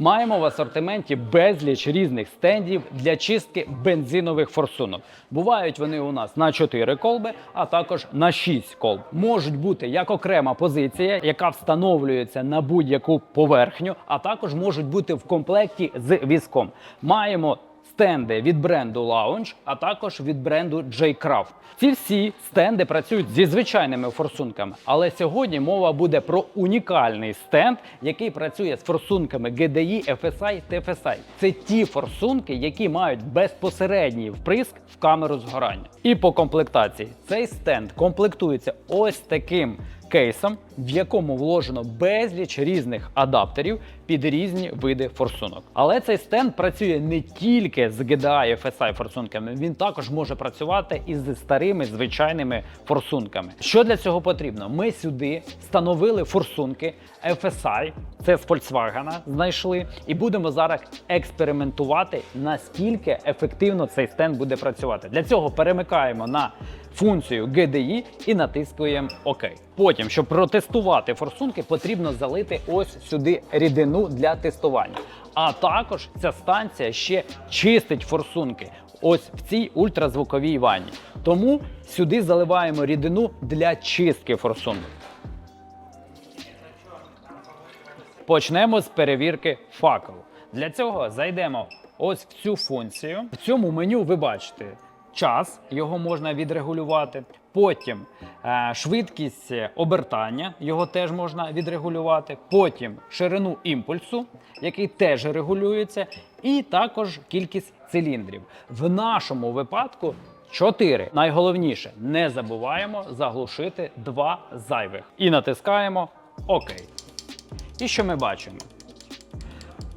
Маємо в асортименті безліч різних стендів для чистки бензинових форсунок. Бувають вони у нас на 4 колби, а також на 6 колб. Можуть бути як окрема позиція, яка встановлюється на будь-яку поверхню, а також можуть бути в комплекті з візком. Маємо стенди від бренду Lounge, а також від бренду J-Craft. Ці всі стенди працюють зі звичайними форсунками, але сьогодні мова буде про унікальний стенд, який працює з форсунками GDI, FSI та FSI. Це ті форсунки, які мають безпосередній вприск в камеру згорання. І по комплектації цей стенд комплектується ось таким кейсом, в якому вложено безліч різних адаптерів під різні види форсунок. Але цей стенд працює не тільки з GDI FSI форсунками, він також може працювати і з старими звичайними форсунками. Що для цього потрібно? Ми сюди встановили форсунки FSI, це з Volkswagen знайшли, і будемо зараз експериментувати, наскільки ефективно цей стенд буде працювати. Для цього перемикаємо на функцію GDI і натискуємо ОК. Потім, щоб протестувати форсунки, потрібно залити ось сюди рідину для тестування. А також ця станція ще чистить форсунки. Ось в цій ультразвуковій ванні. Тому сюди заливаємо рідину для чистки форсунок. Почнемо з перевірки факелу. Для цього зайдемо ось в цю функцію. В цьому меню ви бачите час, його можна відрегулювати. Потім е, швидкість обертання, його теж можна відрегулювати. Потім ширину імпульсу, який теж регулюється, і також кількість циліндрів. В нашому випадку 4. Найголовніше, не забуваємо заглушити два зайвих. І натискаємо ОК. І що ми бачимо?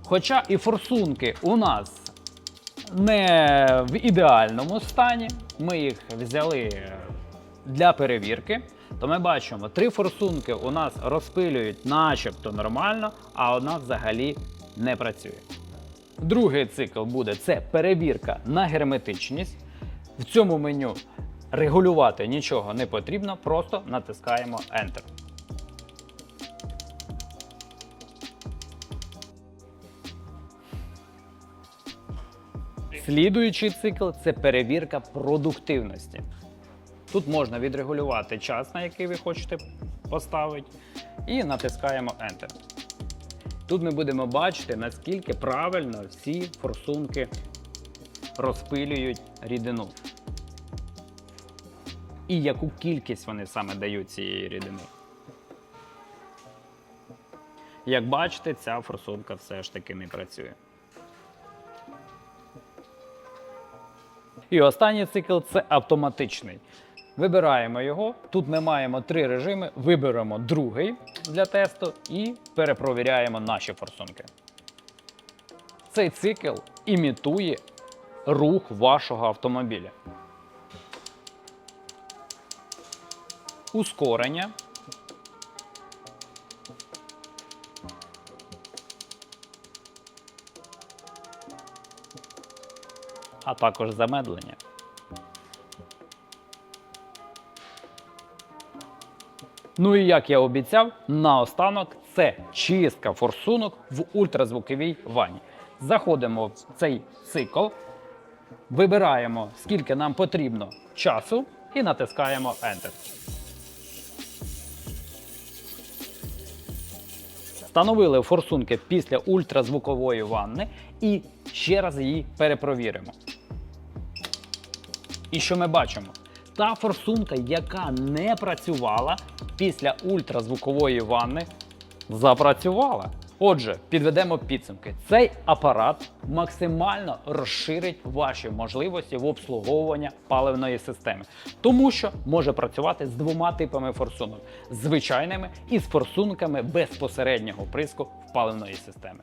Хоча і форсунки у нас не в ідеальному стані, ми їх взяли для перевірки, то ми бачимо, три форсунки у нас розпилюють начебто нормально, а одна взагалі не працює. Другий цикл буде це перевірка на герметичність. В цьому меню регулювати нічого не потрібно, просто натискаємо Enter. Слідуючий цикл це перевірка продуктивності. Тут можна відрегулювати час, на який ви хочете поставити, і натискаємо Enter. Тут ми будемо бачити, наскільки правильно всі форсунки розпилюють рідину. І яку кількість вони саме дають цієї рідини. Як бачите, ця форсунка все ж таки не працює. І останній цикл це автоматичний. Вибираємо його. Тут ми маємо три режими. Виберемо другий для тесту і перепровіряємо наші форсунки. Цей цикл імітує рух вашого автомобіля. Ускорення. А також замедлення. Ну і як я обіцяв, наостанок це чистка форсунок в ультразвуковій ванні. Заходимо в цей цикл, вибираємо, скільки нам потрібно часу, і натискаємо Enter. Встановили форсунки після ультразвукової ванни і ще раз її перепровіримо. І що ми бачимо? Та форсунка, яка не працювала після ультразвукової ванни, запрацювала. Отже, підведемо підсумки. Цей апарат максимально розширить ваші можливості в обслуговуванні паливної системи, тому що може працювати з двома типами форсунок: звичайними і з форсунками безпосереднього приску в паливної системи.